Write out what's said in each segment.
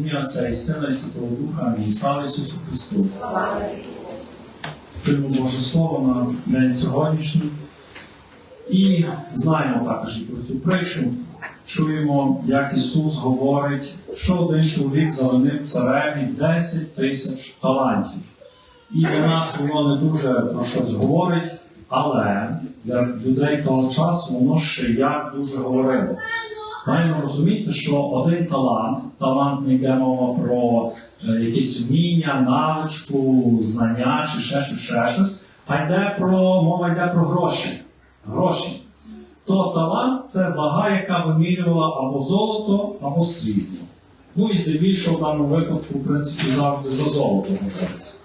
Ім'я Отця і Сина і Святого Духа. Амінь. Слава Ісусу Христу. Чуємо Боже Слово на день сьогоднішній. І знаємо також про цю притчу. Чуємо, як Ісус говорить, що один чоловік завинив цареві 10 тисяч талантів. І для нас воно не дуже про щось говорить, але для людей того часу воно ще як дуже говорило. Маємо розуміти, що один талант, талант не йде мова про е, якісь вміння, навичку, знання чи ще щось, ще щось, а йде про мова йде про гроші. Гроші. То талант це вага, яка вимірювала або золото, або срібло. Ну і здебільшого в даному випадку, в принципі, завжди за золото говориться.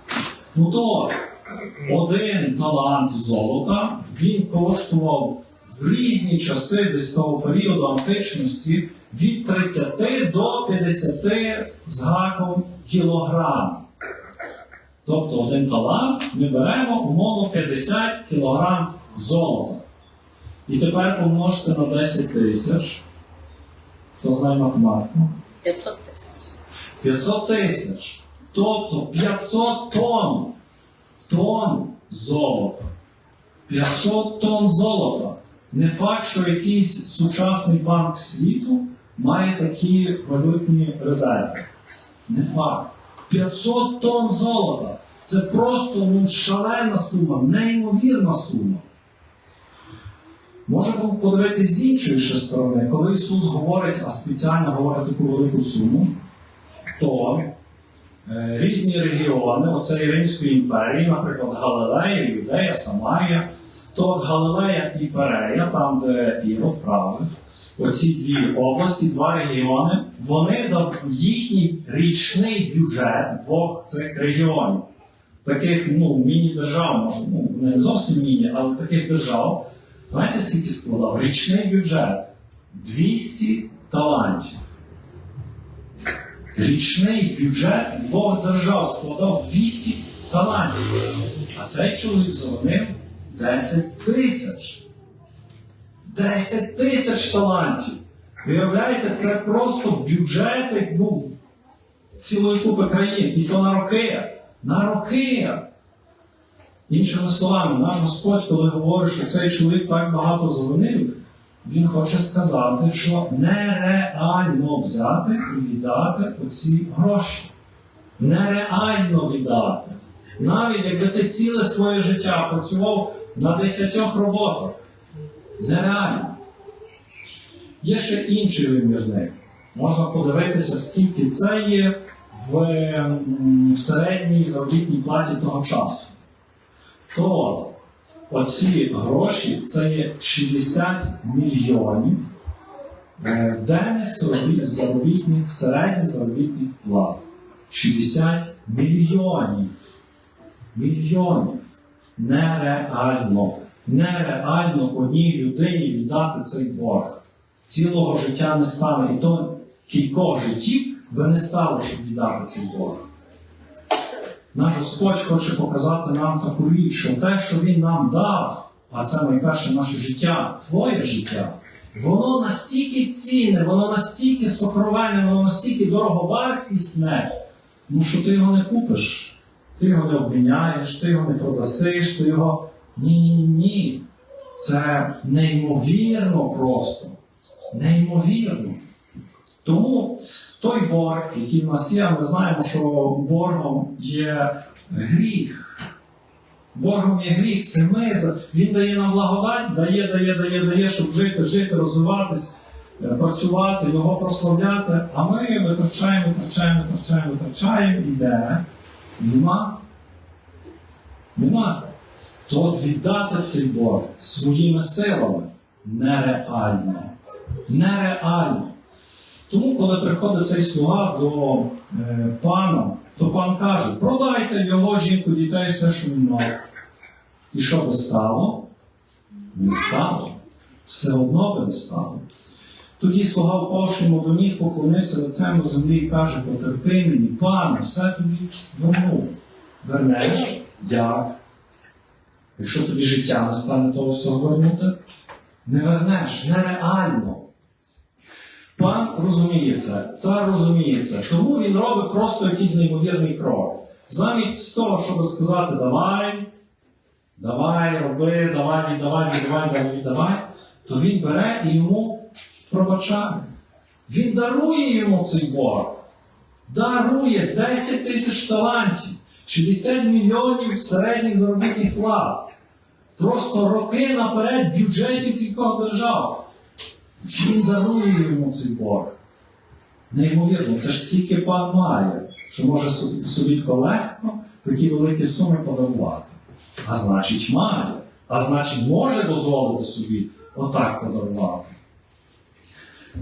Ну то один талант золота він коштував в різні часи десь того періоду античності від 30 до 50 з гаком кілограм. Тобто один талант ми беремо умовно 50 кілограм золота. І тепер помножте на 10 тисяч. Хто знає математику? 500 тисяч. 500 тисяч. Тобто 500 тонн. Тонн золота. 500 тонн золота. Не факт, що якийсь сучасний банк світу має такі валютні резерви. Не факт. 500 тонн золота. Це просто ну, шалена сума, неймовірна сума. Можемо подивитися з іншої ще сторони, коли Ісус говорить, а спеціально говорить таку велику суму, то е, різні регіони оцеї Римської імперії, наприклад, Галилея, Юдея, Самарія, то Галилея і Перея, там, де Ірод правив, оці дві області, два регіони, вони їхній річний бюджет двох цих регіонів, таких ну, міні-держав, може, ну, не зовсім міні, але таких держав. Знаєте, скільки складав? Річний бюджет 200 талантів. Річний бюджет двох держав складав 200 талантів. А цей чоловік завинив 10 тисяч. 10 тисяч талантів. Виявляєте, це просто бюджетик ну, цілої купи країн. І то на роки. На роки. Іншими словами, наш Господь, коли говорить, що цей чоловік так багато завинив, він хоче сказати, що нереально взяти і віддати оці гроші. Нереально віддати. Навіть якби ти ціле своє життя працював на десятьох роботах. Нереально. Є ще інший вимірник. Можна подивитися, скільки це є в, в середній заробітній платі того часу то оці гроші це є 60 мільйонів е, денних заробіт- заробітних, середніх заробітних плат. 60 мільйонів. Мільйонів. Нереально. Нереально одній людині віддати цей борг. Цілого життя не стане. І то кількох життів би не стало, щоб віддати цей борг. Наш Господь хоче показати нам таку річ, що те, що Він нам дав, а це найперше наше життя, твоє життя, воно настільки цінне, воно настільки сокровенне, воно настільки дороговартісне, ну що ти його не купиш, ти його не обміняєш, ти його не продасиш, ти його. Ні, ні. Це неймовірно просто. Неймовірно. Тому той борг, який в нас є, ми знаємо, що боргом є гріх. Боргом є гріх, це ми. Він дає нам благодать, дає, дає, дає, дає, щоб жити, жити, розвиватись, е, працювати, його прославляти. А ми витрачаємо, витрачаємо, витрачаємо, витрачаємо, і де? Нема. Нема. То от віддати цей борг своїми силами нереально. Нереально. Тому, коли приходить цей слуга до е, пана, то пан каже: продайте його жінку, дітей, все, що він мав. І що би стало? Не стало. Все одно би не стало. Тоді слуга впавши йому до ніг, поклонився лицем до землі і каже: потерпи мені, пане, все тобі верну. Вернеш? Як? Якщо тобі життя не стане того всього вернути, не вернеш, нереально. Пан розуміє це, цар розуміє це. Тому він робить просто якийсь неймовірний крок. Замість того, щоб сказати давай, давай, роби, давай, віддавай, віддавай, давай, віддавай, то він бере і йому пробачає. Він дарує йому цей борг. Дарує 10 тисяч талантів, 60 мільйонів середніх заробітних плат. Просто роки наперед бюджетів кількох держав. Він дарує йому цей борг. Неймовірно, це ж скільки пан має, що може собі, легко такі великі суми подарувати. А значить, має. А значить, може дозволити собі отак подарувати.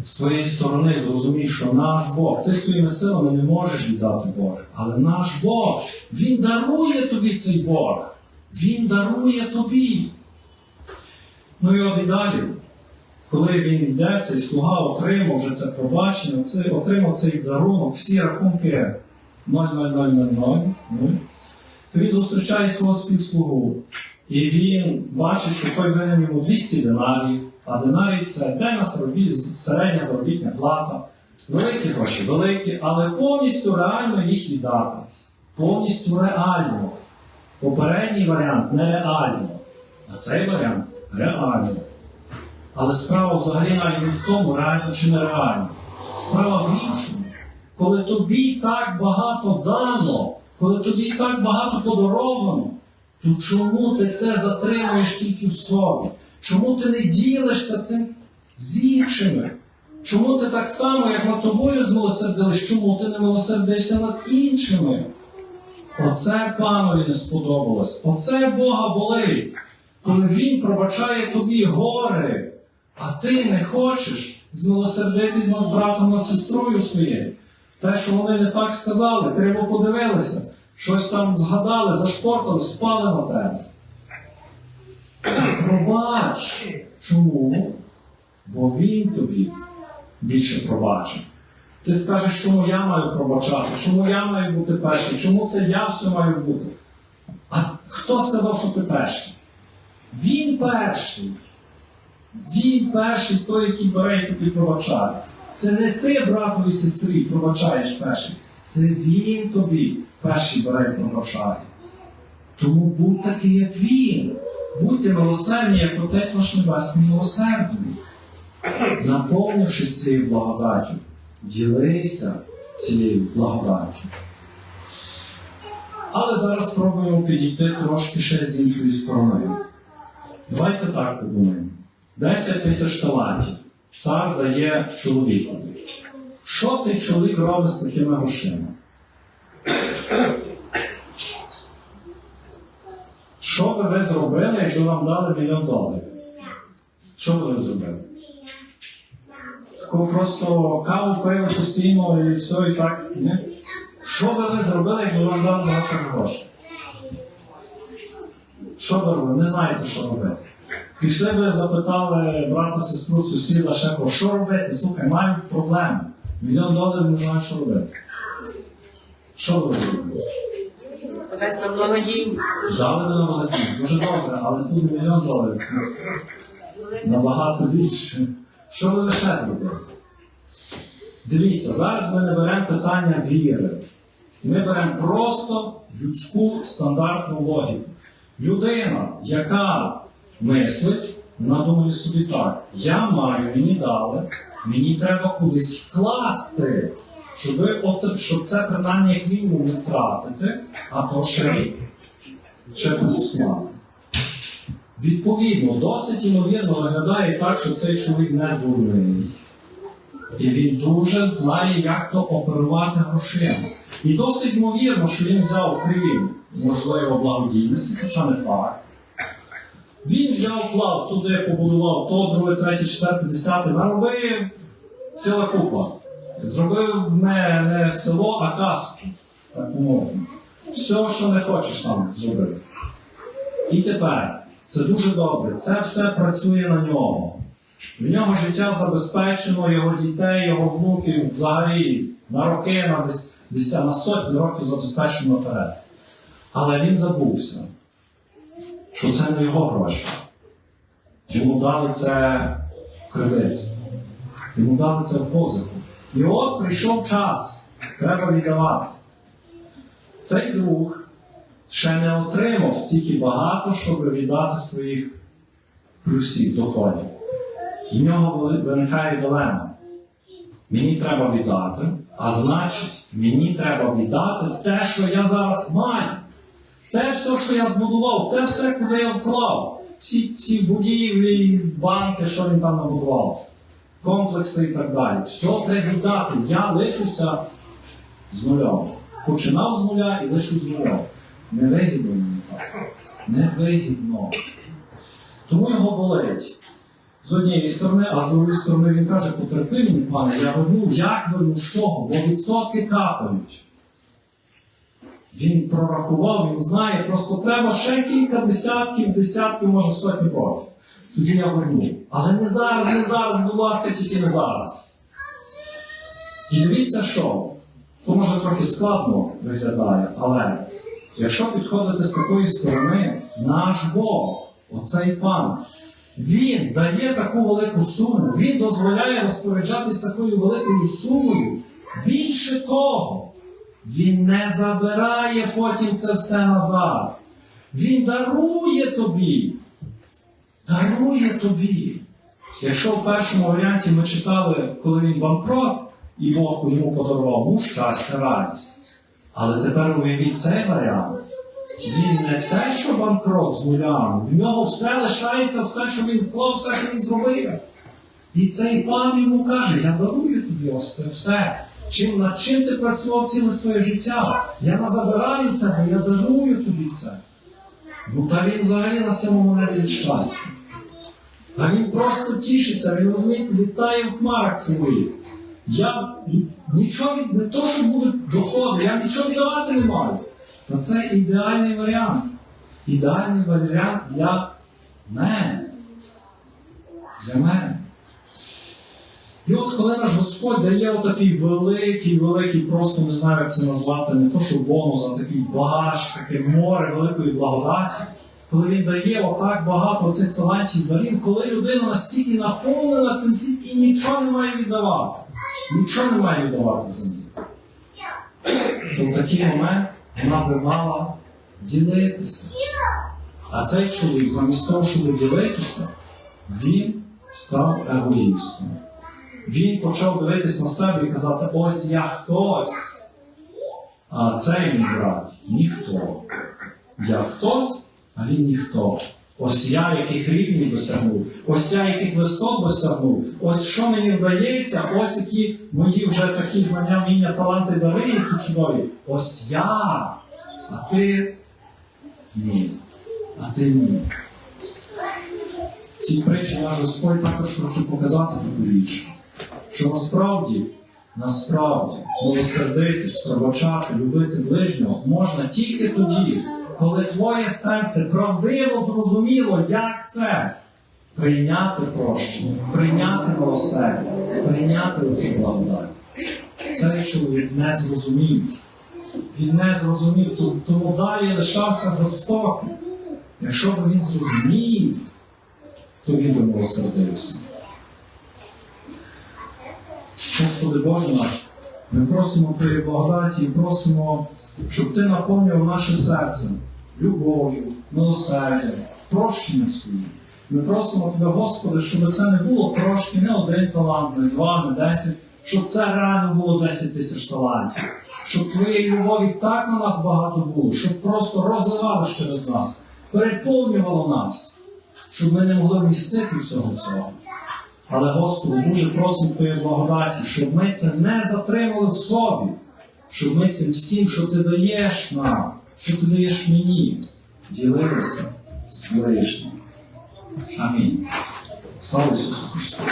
З твоєї сторони зрозумій, що наш Бог, ти своїми силами не можеш віддати борг, але наш Бог, Він дарує тобі цей борг. Він дарує тобі. Ну і от і далі, коли він йде, цей слуга отримав вже це пробачення, це, отримав цей дарунок, всі рахунки 0,0000, то він зустрічає свого співслугу. І він бачить, що той винен йому 200 динарів, а динарій це середня заробітня плата. Великі гроші, великі, але повністю реально їх віддати. Повністю реально. Попередній варіант нереально, а цей варіант реально. Але справа взагалі навіть не в тому, реально чи нереально. Справа в іншому. Коли тобі так багато дано, коли тобі так багато подаровано, то чому ти це затримуєш тільки в собі? Чому ти не ділишся цим з іншими? Чому ти так само, як над тобою змилосердились, чому ти не милосердишся над іншими? Оце панові не сподобалось. Оце Бога болить, коли Він пробачає тобі гори, а ти не хочеш змилосердитись над братом, над сестрою своєю. Те, що вони не так сказали, криво подивилися, щось там згадали, зашпортали, спали на тебе. Пробач. Чому? Бо він тобі більше пробачить. Ти скажеш, чому я маю пробачати, чому я маю бути першим, чому це я все маю бути. А хто сказав, що ти перший? Він перший. Він перший той, який бере і тобі пробачає. Це не ти, братові сестрі, пробачаєш перший. Це він тобі перший бере і пробачає. Тому будь такий, як він. Будьте милосердні, як Отець ваш Небесний милосердний. Наповнившись цією благодаттю, ділися цією благодаттю. Але зараз спробуємо підійти трошки ще з іншої сторони. Давайте так подумаємо. 10 тисяч талантів цар дає чоловікові. Що цей чоловік робить з такими грошима? Що би ви зробили, якби вам дали мільйон доларів? Що би ви зробили? Таку просто каву пили постійно і все, і так. Ні? Що би ви зробили, якби вам дали багато грошей? Що би робили? Не знаєте, що робити. Пішли би, запитали брата, сестру, сусіда, ще кого, що робити? Слухай, маю проблему. Мільйон доларів не знаю, що робити. Що ви робили? Весь на благодійність. Дали на великий. Дуже добре, але тут мільйон доларів. Набагато більше. Що ви ще зробили? Дивіться, зараз ми не беремо питання віри. Ми беремо просто людську стандартну логіку. Людина, яка мислить, вона думає собі так: я маю, мені дали, мені треба кудись вкласти, щоб, от, щоб це принаймні як мінімум не втратити, а то ще й ще плюс мати. Відповідно, досить імовірно виглядає так, що цей чоловік не дурний. І він дуже знає, як то оперувати грошима. І досить ймовірно, що він взяв крім, можливо, благодійності, хоча не факт. Він взяв клас туди, побудував то, друге, третє, четверте, десяте, наробив ціла купа. Зробив не, не село, а казку. Так умовно. Все, що не хочеш там зробив. І тепер це дуже добре. Це все працює на нього. В нього життя забезпечено, його дітей, його внуків взагалі на роки, на, дес, деся- на сотні років забезпечено наперед. Але він забувся, що це не його гроші. Йому дали це кредит. йому дали це позику. І от прийшов час, треба віддавати. Цей друг ще не отримав стільки багато, щоб віддати своїх плюсів, доходів. В нього виникає дилема. Мені треба віддати, а значить, мені треба віддати те, що я зараз маю. Те все, що я збудував, те все, куди я вклав. Всі ці будівлі, банки, що він там набудував, комплекси і так далі. Все треба віддати. Я лишуся з нульом. Починав з нуля і лишу з нуля. Невигідно мені так. Невигідно. Тому його болить. З однієї сторони, а з другої сторони він каже, потерпи мені, пане, я верну, як верну, з чого? Бо відсотки капають. Він прорахував, він знає, просто треба ще кілька десятків, десятків, може сотні років. Тоді я верну. Але не зараз, не зараз, будь ласка, тільки не зараз. І дивіться, що то може трохи складно виглядає, але якщо підходити з такої сторони, наш Бог, оцей пан, він дає таку велику суму, він дозволяє розпоряджатись такою великою сумою. Більше того, він не забирає потім це все назад. Він дарує тобі. Дарує тобі. Якщо в першому варіанті ми читали, коли він банкрот, і Бог йому подарував ну, щастя, радість. Але тепер уявіть цей варіант. Він не те, що банкрот з нулями, в нього все лишається, все, що він вклав, все, що він зробив. І цей пан йому каже: Я дарую тобі ось це все. Чим, над чим ти працював ціле своє життя? Я не забираю тебе, я дарую тобі це. Ну та він взагалі на сьомому небі щастя. А він просто тішиться, він розуміє, літає в хмарах чоловік. Я нічого не то, що будуть доходи, я нічого віддавати не маю. Та це ідеальний варіант. Ідеальний варіант для мене. Для мене. І от коли наш Господь дає отакий великий, великий, просто не знаю, як це назвати, не то, що бонус, а такий багаж, таке море великої благодаті, коли він дає отак багато цих талантів дарів, коли людина настільки наповнена цим і нічого не має віддавати. Нічого не має віддавати ній. То в такий момент вона би мала ділитися. А цей чоловік, замість того, щоб ділитися, він став егоїстом. Він почав дивитись на себе і казати: ось я хтось. А цей мій брат ніхто. Я хтось, а він ніхто. Ось я яких рівнів досягнув, ось я яких висот досягнув, ось що мені вдається, ось які мої вже такі знання, вміння, таланти, дари, які чудові. Ось я, а ти ні. А ти ні. Цій притчі наш Господь також хоче показати таку річ, що насправді, насправді, милосердитись, пробачати, любити ближнього можна тільки тоді, коли твоє серце правдиво зрозуміло, як це прийняти прощення, прийняти милосердя, прийняти оцю благодать. Цей чоловік не зрозумів. Він не зрозумів, тому далі лишався жорстоким. Якщо б він зрозумів, то він би милосердився. Господи Боже наш, ми просимо Твоєї благодаті просимо, щоб Ти наповнював наше серце любов'ю, милосердям, прощенням своїм. Ми просимо Тебе, Господи, щоб це не було трошки, не один талант, не два, не десять, щоб це реально було 10 тисяч талантів. Щоб Твоєї любові так на нас багато було, щоб просто розливалось через нас, переповнювало нас, щоб ми не могли вмістити всього цього. Але, Господи, дуже просимо Твоєї благодаті, щоб ми це не затримали в собі, щоб ми цим всім, що Ти даєш нам, що Ти даєш мені, ділилися з ближнім. Амінь. Слава Ісусу Христу!